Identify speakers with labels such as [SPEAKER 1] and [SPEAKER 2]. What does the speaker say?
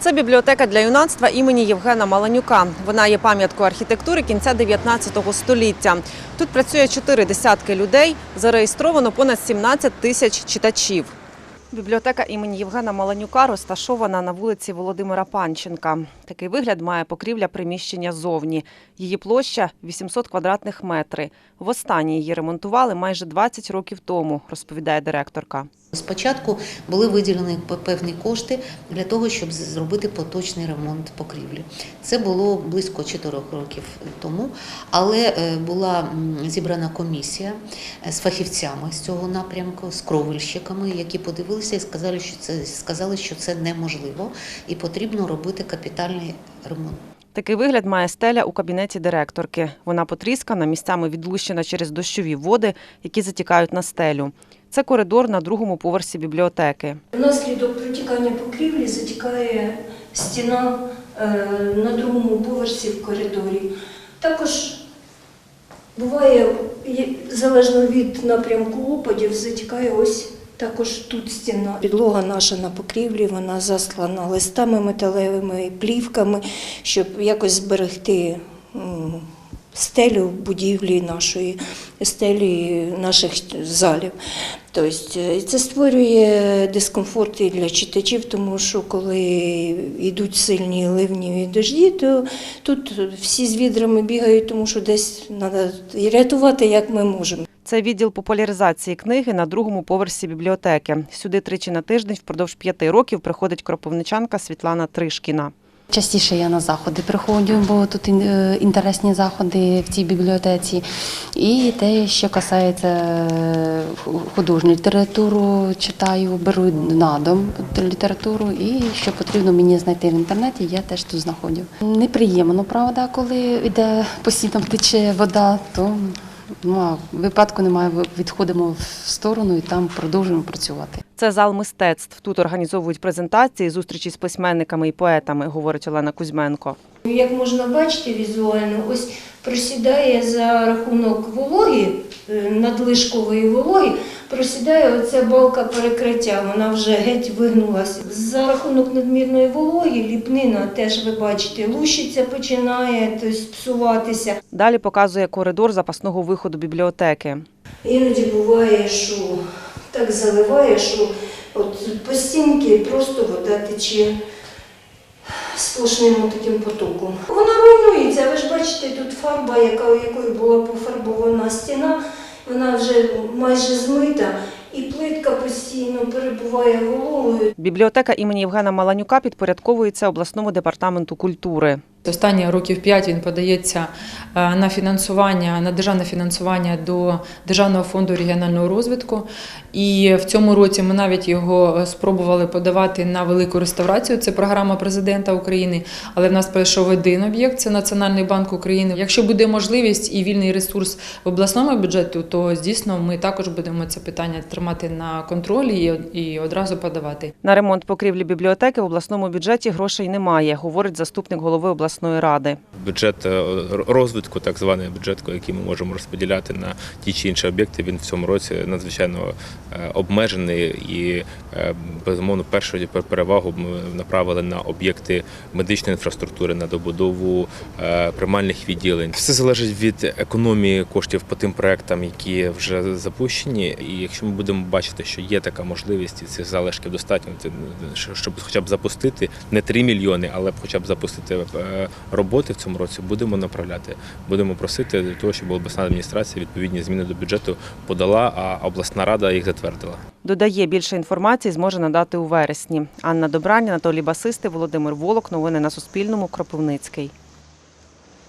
[SPEAKER 1] Це бібліотека для юнацтва імені Євгена Маланюка. Вона є пам'яткою архітектури кінця 19 століття. Тут працює чотири десятки людей. Зареєстровано понад 17 тисяч читачів. Бібліотека імені Євгена Маланюка розташована на вулиці Володимира Панченка. Такий вигляд має покрівля приміщення зовні. Її площа 800 квадратних метрів. Востаннє її ремонтували майже 20 років тому, розповідає директорка.
[SPEAKER 2] Спочатку були виділені певні кошти для того, щоб зробити поточний ремонт покрівлі. Це було близько 4 років тому, але е, була зібрана комісія е, з фахівцями з цього напрямку, з кровельщиками, які подивилися і сказали, що це сказали, що це неможливо і потрібно робити капітальний ремонт.
[SPEAKER 1] Такий вигляд має стеля у кабінеті директорки. Вона потріскана, місцями відлущена через дощові води, які затікають на стелю. Це коридор на другому поверсі бібліотеки.
[SPEAKER 3] Внаслідок протікання покрівлі затікає стіна е, на другому поверсі в коридорі. Також буває, залежно від напрямку опадів, затікає ось також тут стіна. Підлога наша на покрівлі, вона заслана листами металевими, плівками, щоб якось зберегти стелю будівлі нашої, стелі наших залів. Тобто е, це створює дискомфорт і для читачів, тому що коли йдуть сильні ливні дожді, то тут всі з відрами бігають, тому що десь треба рятувати, як ми можемо.
[SPEAKER 1] Це відділ популяризації книги на другому поверсі бібліотеки. Сюди тричі на тиждень впродовж п'яти років приходить кропивничанка Світлана Тришкіна.
[SPEAKER 4] Частіше я на заходи приходжу, бо тут е, інтересні заходи в цій бібліотеці. І те, що касається е, художню літературу, читаю, беру на дом літературу, і що потрібно мені знайти в інтернеті, я теж тут знаходжу. Неприємно, правда, коли йде постійно тече вода, то ну, а випадку немає, відходимо в сторону і там продовжуємо працювати.
[SPEAKER 1] Це зал мистецтв. Тут організовують презентації, зустрічі з письменниками і поетами, говорить Олена Кузьменко.
[SPEAKER 3] Як можна бачити візуально, ось просідає за рахунок вологи, е, надлишкової вологи, просідає оця балка перекриття, вона вже геть вигнулася. За рахунок надмірної вологи ліпнина теж ви бачите, лущиться починає тобто, псуватися.
[SPEAKER 1] Далі показує коридор запасного виходу бібліотеки.
[SPEAKER 3] Іноді буває, що так заливає, що от по стінки просто вода тече сплошним таким потоком. Вона руйнується, ви ж бачите, тут фарба, яка, якою була пофарбована стіна, вона вже майже змита, і плитка постійно перебуває вологою.
[SPEAKER 1] Бібліотека імені Євгена Маланюка підпорядковується обласному департаменту культури.
[SPEAKER 5] Останні років п'ять він подається е, на фінансування, на державне фінансування до Державного фонду регіонального розвитку. І в цьому році ми навіть його е, спробували подавати на велику реставрацію. Це програма президента України. Але в нас пройшов один об'єкт це Національний банк України. Якщо буде можливість і вільний ресурс в обласному бюджету, то дійсно ми також будемо це питання тримати на контролі і одразу подавати.
[SPEAKER 1] На ремонт покрівлі бібліотеки в обласному бюджеті грошей немає, говорить заступник голови обласної ради.
[SPEAKER 6] бюджет е, розвитку, так званий бюджет, який ми можемо розподіляти на ті чи інші об'єкти, він в цьому році надзвичайно е, обмежений і е, безумовно першу перевагу ми направили на об'єкти медичної інфраструктури, на добудову приймальних відділень. Все залежить від економії коштів по тим проектам, які вже запущені. І якщо ми будемо бачити, що є така можливість і цих залишків достатньо, щоб хоча б запустити не 3 мільйони, але хоча б запустити роботи в цьому році, будемо направляти. Будемо просити для того, щоб обласна адміністрація відповідні зміни до бюджету подала, а обласна рада їх затвердила.
[SPEAKER 1] Додає, більше інформації зможе надати у вересні. Анна Добрань, Анатолій Басисти, Володимир Волок. Новини на Суспільному. Кропивницький.